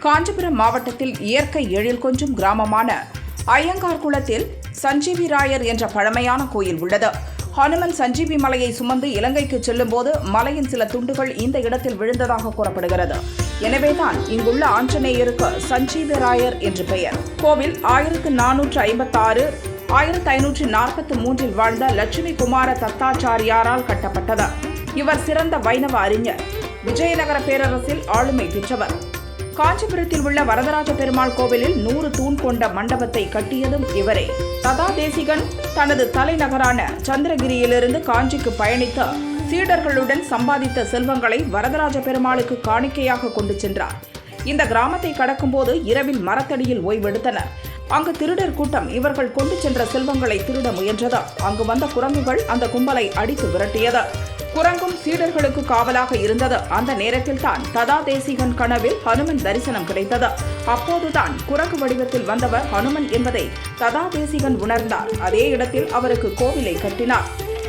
காஞ்சிபுரம் மாவட்டத்தில் இயற்கை எழில் கொஞ்சும் கிராமமான ஐயங்கார் குளத்தில் சஞ்சீவி ராயர் என்ற பழமையான கோயில் உள்ளது. ஹனுமன் சஞ்சீவி மலையை சுமந்து இலங்கைக்கு செல்லும்போது மலையின் சில துண்டுகள் இந்த இடத்தில் விழுந்ததாக கூறப்படுகிறது. எனவேதான் இங்குள்ள ஆஞ்சநேயருக்கு சஞ்சீவி ராயர் என்று பெயர். கோவில் ஆயிரத்து நானூற்று ஐம்பத்தாறு ஆயிரத்தி ஐநூற்றி நாற்பத்தி மூன்றில் வாழ்ந்த லட்சுமி குமார தத்தாச்சாரியாரால் கட்டப்பட்டது. இவர் சிறந்த வைணவ அறிஞர். விஜயநகர பேரரசில் ஆளுமை பெற்றவர். காஞ்சிபுரத்தில் உள்ள வரதராஜ பெருமாள் கோவிலில் நூறு தூண் கொண்ட மண்டபத்தை கட்டியதும் இவரே. ததா தேசிகன் தனது தலைநகரான சந்திரகிரியிலிருந்து காஞ்சிக்கு பயணித்த சீடர்களுடன் சம்பாதித்த செல்வங்களை வரதராஜ பெருமாளுக்கு காணிக்கையாக கொண்டு சென்றார். இந்த கிராமத்தை கடக்கும்போது இரவில் மரத்தடியில் ஓய்வெடுத்தனர். அங்கு திருடர் கூட்டம் இவர்கள் கொண்டு சென்ற செல்வங்களை திருட முயன்றதால் அங்கு வந்த குரங்குகள் அந்த கும்பலை அடித்து விரட்டியது. குரங்கும் சீடர்களுக்கு காவலாக இருந்தது. அந்த நேரத்தில் தான் ததா தேசிகன் கனவில் ஹனுமன் தரிசனம் கிடைத்தது. அப்போதுதான் குரங்கு வடிவத்தில் வந்தவர் ஹனுமன் என்பதை ததா தேசிகன் உணர்ந்தார். அதே இடத்தில் அவருக்கு கோவிலை கட்டினார்.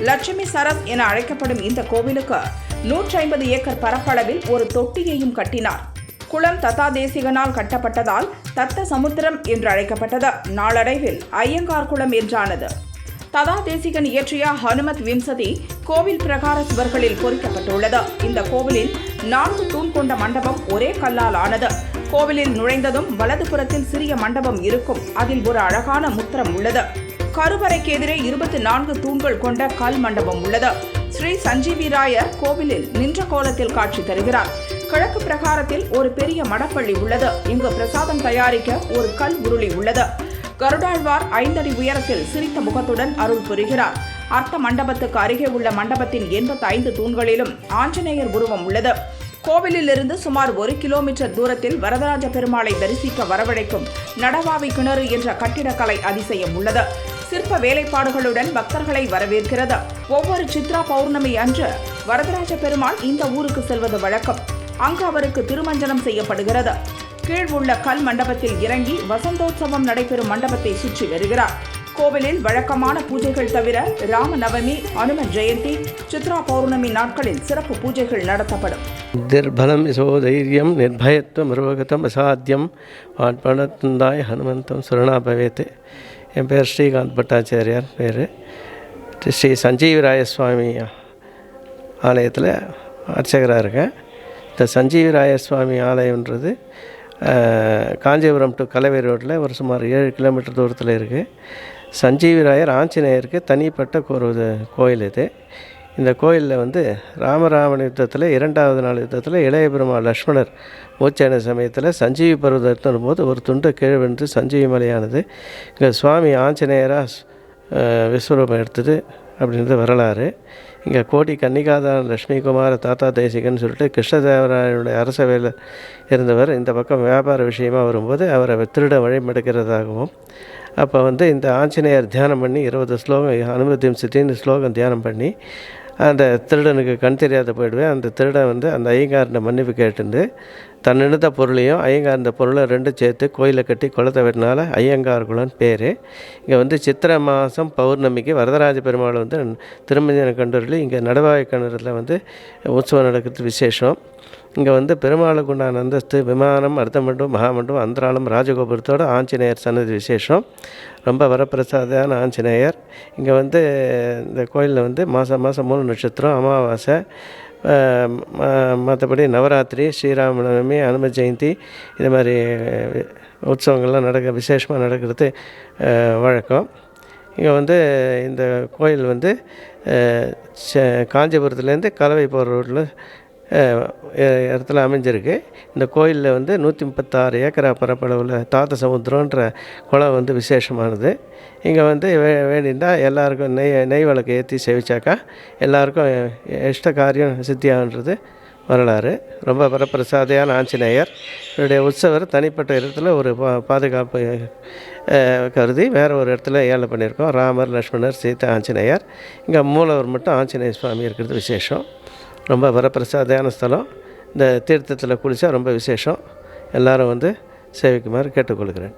லட்சுமி சரஸ் என அழைக்கப்படும் இந்த கோவிலுக்கு நூற்றி ஐம்பது ஏக்கர் பரப்பளவில் ஒரு தொட்டியையும் கட்டினார். குளம் தத்தாதேசிகனால் கட்டப்பட்டதால் தத்த சமுத்திரம் என்று அழைக்கப்பட்டது. நாளடைவில் ஐயங்கார் குளம் என்றானது. ததா தேசிகன் இயற்றிய ஹனுமத் விம்சதி கோவில் பிரகார சுவர்களில் பொறிக்கப்பட்டுள்ளது. இந்த கோவிலில் நான்கு தூண் கொண்ட மண்டபம் ஒரே கல்லால் ஆனது. கோவிலில் நுழைந்ததும் வலதுபுறத்தில் சிறிய மண்டபம் இருக்கும். அதில் ஒரு அழகான முத்திரம் உள்ளது. கருவறைக்கு எதிரே இருபத்தி நான்கு தூண்கள் கொண்ட கல் மண்டபம் உள்ளது. ஸ்ரீ சஞ்சீவி ராயர் கோவிலில் நின்ற கோலத்தில் காட்சி தருகிறார். கிழக்கு பிரகாரத்தில் ஒரு பெரிய மடப்பள்ளி உள்ளது. இங்கு பிரசாதம் தயாரிக்க ஒரு கல் உருளி உள்ளது. கருடாழ்வார் ஐந்தடி உயரத்தில் சிரித்த முகத்துடன் அருள் புரிகிறார். அர்த்த மண்டபத்துக்கு அருகே உள்ள மண்டபத்தின் எண்பத்தி ஐந்து தூண்களிலும் ஆஞ்சநேயர் உருவம் உள்ளது. கோவிலிலிருந்து சுமார் ஒரு கிலோமீட்டர் தூரத்தில் வரதராஜ பெருமாளை தரிசிக்க வரவழைக்கும் நடவாவி கிணறு என்ற கட்டிடக்கலை அதிசயம் உள்ளது. சிற்ப வேலைப்பாடுகளுடன் பக்தர்களை வரவேற்கிறது. ஒவ்வொரு சித்ரா பௌர்ணமி அன்று வரதராஜ பெருமாள் இந்த ஊருக்கு செல்வது வழக்கம். அங்கு அவருக்கு திருமஞ்சனம் செய்யப்படுகிறது. கீழ் உள்ள கல் மண்டபத்தில் இறங்கி வசந்தோத்சவம் நடைபெறும் மண்டபத்தை சுற்றி வருகிறார். கோவிலில் வழக்கமான பூஜைகள் தவிர ராமநவமி அனுமன் ஜெயந்தி சித்ரா பௌர்ணமி நாட்களில் சிறப்பு பூஜைகள் நடத்தப்படும். நிர்பலம் யசோதைரியம் நிர்பயத்துவம் நிர்வகத்தம் அசாத்தியம். வாட்பணத்துந்தாய் ஹனுமந்தம் சுரணா பவேத்து என் பேர் ஸ்ரீகாந்த் பட்டாச்சாரியார் பேர். ஸ்ரீ சஞ்சீவராய சுவாமி ஆலயத்தில் அர்ச்சகராக இருக்கேன். இந்த சஞ்சீவராய சுவாமி ஆலயம்ன்றது காஞ்சிபுரம் டு கலவை ரோட்டில் ஒரு சுமார் ஏழு கிலோமீட்டர் தூரத்தில் இருக்குது சஞ்சீவிராயர் ஆஞ்சநேயருக்கு தனிப்பட்ட ஒரு கோயில் இது. இந்த கோயிலில் வந்து ராமராமன் யுத்தத்தில் இரண்டாவது நாள் யுத்தத்தில் இளைய பெருமாள் லக்ஷ்மணர் மூச்சான சமயத்தில் சஞ்சீவி பருவத்தின் போது ஒரு துண்டு கீழே விழுந்து சஞ்சீவி மலையானது. இங்கே சுவாமி ஆஞ்சநேயராக விஸ்வரூபம் எடுத்தது. அப்படின்றது வரலாறு. இங்கே கோடி கன்னிகாதான் லட்சுமி குமார தாத்தா தேசிகன் சொல்லிட்டு கிருஷ்ணதேவராயனுடைய அரசவையில் இருந்தவர். இந்த பக்கம் வியாபார விஷயமாக வரும்போது அவரை திருட வழிமடுக்கிறதாகவும் அப்போ வந்து இந்த ஆஞ்சநேயர் தியானம் பண்ணி இருபது ஸ்லோகம் அனுமதியும் சித்தின்னு ஸ்லோகம் தியானம் பண்ணி அந்த திருடனுக்கு கண் தெரியாத போயிடுவேன். அந்த திருடன் வந்து அந்த ஐயங்காரனை மன்னிப்பு கேட்டுண்டு தன்னிடத்த பொருளையும் ஐயங்கார் இந்த பொருளை ரெண்டும் சேர்த்து கோயிலை கட்டி குளத்தை வெட்டினால ஐயங்கார் குளம்னு பேர். இங்கே வந்து சித்திரை மாதம் பௌர்ணமிக்கு வரதராஜ பெருமாள் வந்து திருமஞ்சன கண்டூரில் இங்கே நடவாய கிணறுல வந்து உற்சவம் நடக்கிறது விசேஷம். இங்கே வந்து பெருமாளுக்கு உண்டான அந்தஸ்து விமானம் அர்த்தமண்டபம் மகாமண்டபம் அந்தராளம் ராஜகோபுரத்தோட ஆஞ்சநேயர் சன்னதி விசேஷம். ரொம்ப வரப்பிரசாதான ஆஞ்சநேயர். இங்கே வந்து இந்த கோயிலில் வந்து மாதம் மாதம் மூணு நட்சத்திரம் அமாவாசை மற்றபடி நவராத்திரி ஸ்ரீராமநவமி அனும ஜெயந்தி இது மாதிரி உற்சவங்கள்லாம் நடக்க விசேஷமாக நடக்கிறது வழக்கம். இங்கே வந்து இந்த கோயில் வந்து காஞ்சிபுரத்துலேருந்து கலவை போகிற ரோட்டில் இடத்துல அமைஞ்சிருக்கு. இந்த கோயிலில் வந்து நூற்றி முப்பத்தாறு ஏக்கரா பரப்பளவில் தாத்த சமுத்திரன்ற குளம் வந்து விசேஷமானது. இங்கே வந்து வே வேண்டியிருந்தால் எல்லாருக்கும் நெய் நெய் விளக்கு ஏற்றி சேவிச்சாக்கா எல்லாருக்கும் இஷ்ட காரியம் சித்தியாகன்றது வரலாறு. ரொம்ப வரப்பிரசாதையான ஆஞ்சநேயர். இவருடைய உற்சவர் தனிப்பட்ட இடத்துல ஒரு பா பாதுகாப்பு கருதி வேறு ஒரு இடத்துல ஏழை பண்ணியிருக்கோம். ராமர் லக்ஷ்மணர் சீதா ஆஞ்சநேயர். இங்கே மூலவர் மட்டும் ஆஞ்சநேய சுவாமி இருக்கிறது விசேஷம். ரொம்ப வரப்பிரசாதையான ஸ்தலம். இந்த தீர்த்தத்தில் குளித்தா ரொம்ப விசேஷம். எல்லோரும் வந்து சேவிக்குமாறு கேட்டுக்கொள்கிறேன்.